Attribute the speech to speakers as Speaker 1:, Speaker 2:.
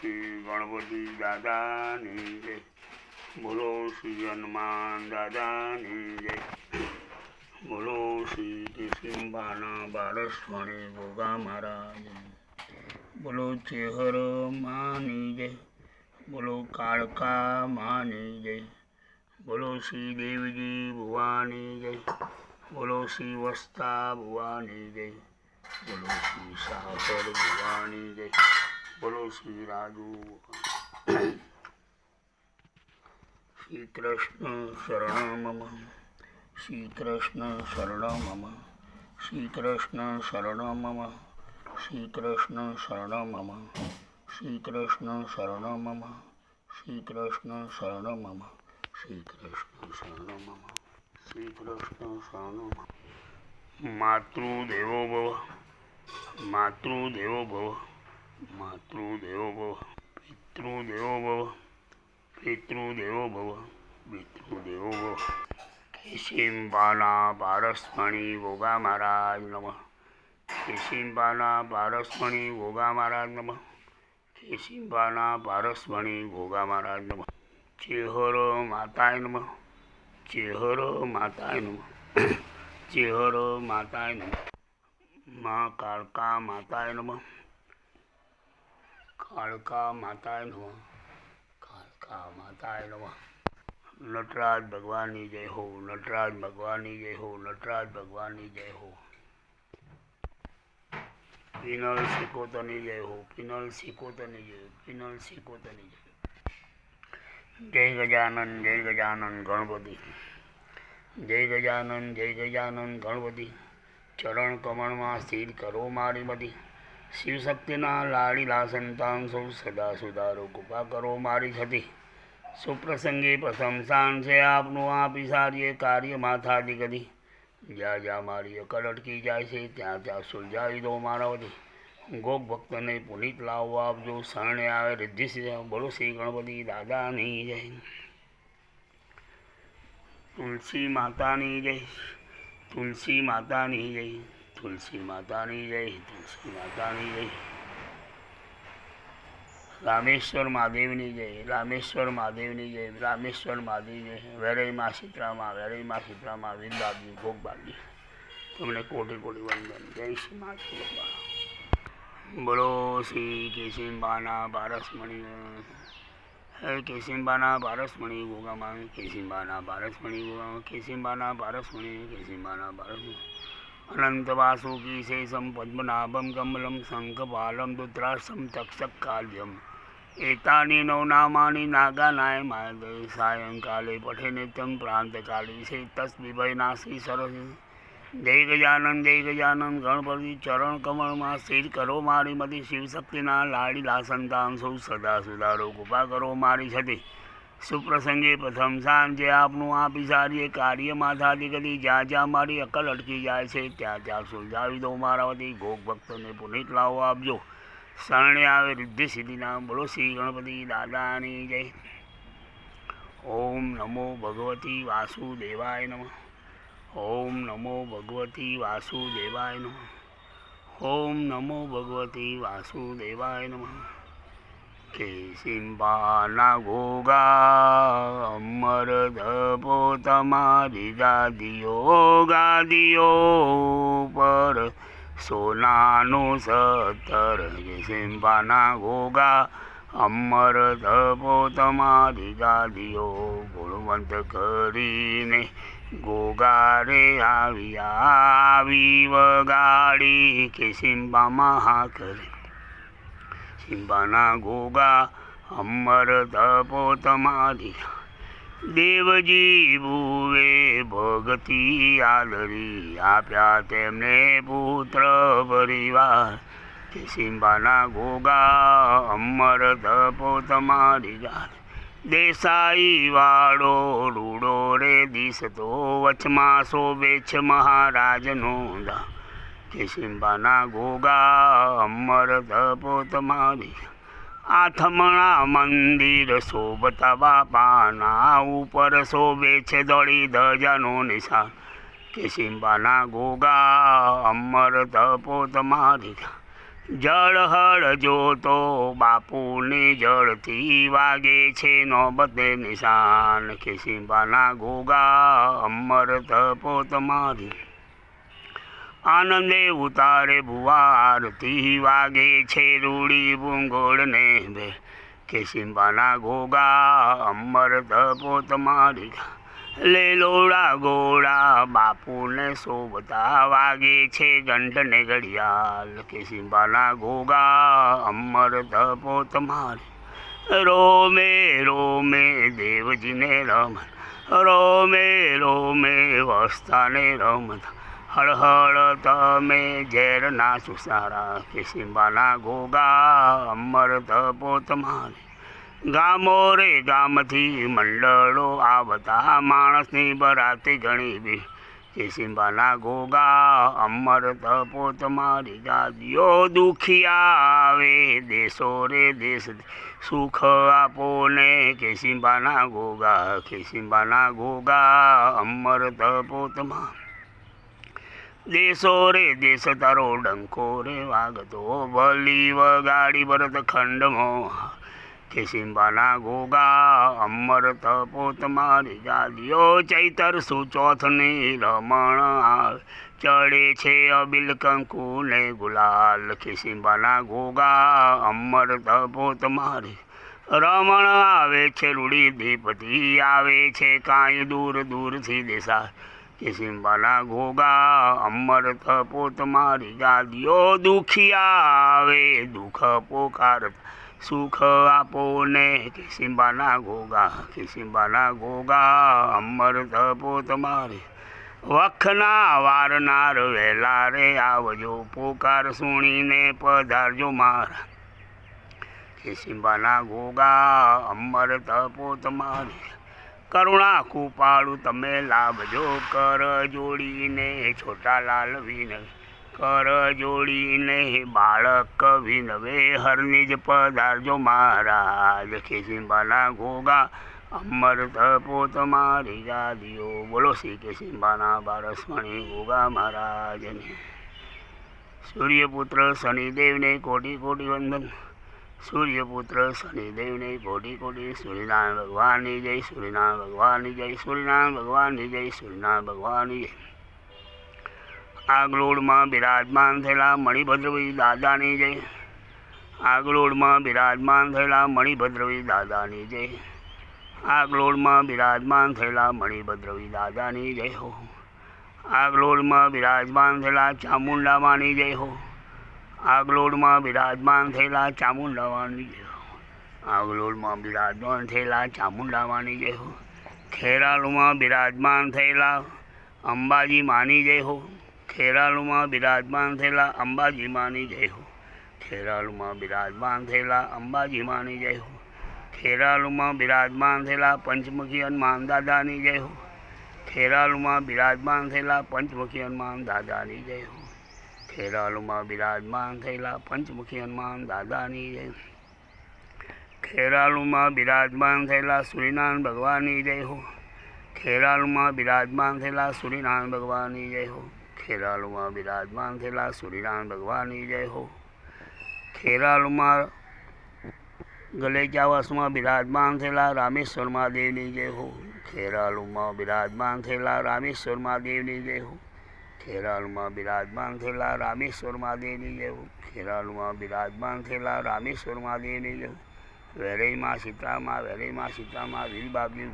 Speaker 1: શ્રી ગણપતિ દાદાની જય. બોલો શ્રી હનુમાન દાદાની જય. બોલો શ્રી કિશિંબાના બારસ્વાણી ગોગા મહારાજ. બોલો ચેહર માની જય. બોલો કાળકા માની જય. બોલો શ્રી દેવજી ભુવાની જય. બોલો શ્રી વસ્તા ભુવાની જય. બોલો શ્રી સાકર ભુવાની જય. બોલો શ્રી રાજુ શ્રી કૃષ્ણ શરણ મમ શ્રી કૃષ્ણ શરણ મમ શ્રી કૃષ્ણ શરણ મમ શ્રી કૃષ્ણ શરણ મમ શ્રી કૃષ્ણ શરણ મમ શ્રી કૃષ્ણ શરણ મમ શ્રી કૃષ્ણ શરણ મમ શ્રી કૃષ્ણ શરણ મમ માતૃદેવો ભવ માતૃદેવો ભવ માતૃદેવો ભવ પિતૃદેવો ભવ પિતૃદેવો ભવ પિતૃદેવો ભવ કેશિંબાના પારસમણી ગોગા મહારાજ નમઃ કેશિંબાના પારસમણી ગોગા મહારાજ નમઃ કેશિંબાના પારસમણી ગોગા મહારાજ નમઃ ચેહર માતાય નમઃ ચેહર માતાય નમઃ ચેહર માતાય નમઃ મા કાળકા માતાય નમઃ કાળકા માતાય નમઃ. કાળકા માતાય નમઃ. નટરાજ ભગવાનની જય હો, નટરાજ ભગવાનની જય હો, નટરાજ ભગવાનની જય હો. પિનલ શિકોતની જય હો પિનલ શિકોતની જય પિનલ શિકોતની જય. જય ગજાનન જય ગજાનન ગણપતિ. જય ગજાનન જય ગજાનન ગણપતિ. ચરણ કમળમાં સ્થિર કરો મારી બધી. શિવશક્તિના લાડીલા સંતાન સૌ સદા સુધારો, કૃપા કરો મારી છતી. સુપ્રસંગે પ્રશંસાન છે આપનું, આપી સારીએ કાર્ય માથાથી કદી જ્યાં જ્યાં મારી અકલ અટકી જાય છે, ત્યાં ત્યાં સુલઝાવી દો મારા વધી ગોપ ભક્તને પુનિત લાવવા આપજો શરણે આવે રિદ્ધિ સિદ્ધિ બોલો શ્રી ગણપતિ દાદાની જય. તુલસી માતાની જય, તુલસી માતાની જય. તુલસી માતાની જય તુલસી માતાની જય રામેશ્વર મહાદેવની જય, રામેશ્વર મહાદેવની જય રામેશ્વર મહાદેવ જય વેરઈમાં સીતરામાં વેરઈમાં સીતરામાં વિંદાબજી ભોગબાબજી તમને કોટી કોટી વંદન જય શ્રી માતા. બોલો શ્રી કેસિંબાના પારસમણી હે કેસિંબાના પારસમણી ગોગામાં કેસિંબાના પારસમણી ગોગામાં કેસિંબાના પારસમણી કેસિંબાના પારસમણી अनन्तवासुकीशेषं पद्मनाभं कमलं शङ्खपालं दुत्रासं तक्षकाल्यम् एतानि नौ नामानि नागानाय मायदे सायङ्काले पठे नित्यं प्रान्तकाले शेतस्विभयनाशी सरसि जय गजानन जय गजानन गणपति ચરણ કમળમાં સ્થિર કરો મારી મતી શિવશક્તિના લાડીલા સંતાન સૌ સદા સુધારો કૃપા કરો મારી છતી સુપ્રસંગે પ્રથમ સાંજે આપનું આ પિસારીએ કાર્ય માથાથી કદી જ્યાં જ્યાં મારી અકલ અટકી જાય છે, ત્યાં ત્યાં સુલઝાવી દો મારા વતી, ભોગ ભક્તોને પુનિત લાવો આપજો. શરણે આવે રિદ્ધિ સિદ્ધિના, બોલો શ્રી ગણપતિ દાદાની જય. ઓમ નમો ભગવતી વાસુદેવાય નમ. ઓમ નમો ભગવતી વાસુદેવાય નમ. ઓમ નમો ભગવતી વાસુદેવાય નમઃ. કેશિંબાના ઘોગા અમર ધપો તમારી ગાદીઓ ગાદીઓ પર સોનાનું સતર કે સિંબાના ઘોગા અમર ધપો તમારી ગાદીઓ. ગુણવંત કરીને ગોગારે આવ્યા આવી વગાડી કેશિંબામાં હા કરે સિંબાના ગોગા અમર તપો તમારી. દેવજી ભુવે ભગતી આદરી, આપ્યા તેમને પુત્ર પરિવાર. કે સિંબાના ગોગા અમર તપો તમારી ગાર દેસાઈ વાળો રૂડો રે દિસતો વચમાં શોભે છે મહારાજનો દા કે સિંબાના ગોગા અમર પોત મારી. આથમણા મંદિર શોભતા બાપાના ઉપર શોભે છે દળી ધજાનો નિશાન. કે સિંબાના ગોગા અમર તપો તમારી જળ હળ જોતો બાપુની જળથી વાગે છે નોબતે નિશાન. ખિસીબાના ગોગા અમર પોત તમારી આનંદે ઉતારે ભુવારતી વાગે છે રૂડી ભૂંગોળને બે. કે સિંબાના ઘોગા અમર તપો તમારી લેલોડા ગોળા બાપુને શોભતા વાગે છે ઘંટને ઘડિયાળ. કેસિંબાના ઘોગા અમર તપો તમારી રોમે રોમે દેવજીને રમન રોમે રોમે વસ્તાને રમત. હળહળ તમે ઝેરના સુસારા કેસિંબાના ગોગા અમર તપો તમારી ગામો રે ગામથી મંડળો આવતા માણસની બરાતી ઘણી બી કેસિંબાના ગોગા અમર તપો તમારી ગાદીઓ દુખિયા આવે. દેશો રે દેશ સુખ આપો ને કેસિંબાના ગોગા કેસિંબાના ગોગા અમર તપો તમારી દેશો રે, દેશ તારો ડંકો રે, વાગતો ભલી વગાડી ભરત ખંડમાં. કેસિંબાના ગોગા, અમર તપો તમારી જાદીઓ, ચૈતર સુચોથની રમણ આવે ચડે છે અબિલ કંકુ ને ગુલાલ કેસિંબાના ગોગા, અમર તપો તમારી રમણ આવે છે રૂડી દીપતી આવે છે કાંઈ દૂર દૂરથી દેશા કેસિંબાના ઘોગા અમર પોત તમારી ગાદીઓ દુખિયા આવે, દુઃખ પોકાર સુખ આપો ને. ઘોગા ગોગા કેસિંબાના ઘોગા અમર પોત તમારી વખના વારનાર વહેલા રે આવજો પોકાર સુણીને પધારજો મારા. કેસિંબાના ઘોગા અમર તપો તમારી કરુણા કૃપાળુ તમે લાભજો કર જોડીને છોટા લાલ વિન કર જોડીને બાળક વિનવે હરની જ પધારજો મહારાજ. કેસિંબાના ગોગા અમર તપો મારી ગાદીઓ બોલો શ્રી કેસિંબાના બારસમણી ઘોગા મહારાજને. સૂર્યપુત્ર શનિદેવને કોટી કોટી વંદન. સૂર્યપુત્ર શનિદેવને કોટી કોટી, સૂર્યનારાયણ ભગવાનની જય, સૂર્યનારાયણ ભગવાનની જય, સૂર્યનારાયણ ભગવાનની જય, સૂર્યનારાયણ ભગવાનની જય. આગલોડમાં બિરાજમાન થયેલા મણિભદ્રવી દાદાની જય. આગલોડમાં બિરાજમાન થયેલા મણિભદ્રવી દાદાની જય. આગલોડમાં બિરાજમાન થયેલા મણિભદ્રવી દાદાની જય હો. આગલોડમાં બિરાજમાન થયેલા ચામુંડામાની જય હો. આગલોડમાં બિરાજમાન થયેલા ચામુંડાવાની આગલોડમાં બિરાજમાન થયેલા ચામુંડાવાની જય હો ખેરાલુમાં બિરાજમાન થયેલા અંબાજી માની જય હો ખેરાલુમાં બિરાજમાન થયેલા અંબાજી માની જય હો ખેરાલુમાં બિરાજમાન થયેલા અંબાજી માની જય હો ખેરાલુમાં બિરાજમાન થયેલા પંચમુખી હનુમાન દાદાની જય હો ખેરાલુમાં બિરાજમાન થયેલા પંચમુખી હનુમાન દાદાની જય હો ખેરાલુમાં બિરાજમાન થયેલા પંચમુખી હનુમાન, દાદાની જય. ખેરાલુમાં બિરાજમાન થયેલા સૂર્યનારાયણ ભગવાનની જય હો. ખેરાલુમાં બિરાજમાન થયેલા સૂર્યનારાયણ ભગવાનની જય હો. ખેરાલુમાં બિરાજમાન થયેલા સૂર્યનારાયણ ભગવાનની જય હો. ખેરાલુમાં ગલેચાવાસમાં બિરાજમાન થયેલા રામેશ્વર મહાદેવની જય હો. ખેરાલુમાં બિરાજમાન થયેલા રામેશ્વર મહાદેવની જય હો. ખેરાલુમાં બિરાજમાન થયેલા રામેશ્વર મહાદેવની હો ખેરાલુમાં બિરાજમાન થયેલા રામેશ્વર મહાદેવની હો વેરઈમાં સીતામાં વેરઈમાં સીતામાં બાબલી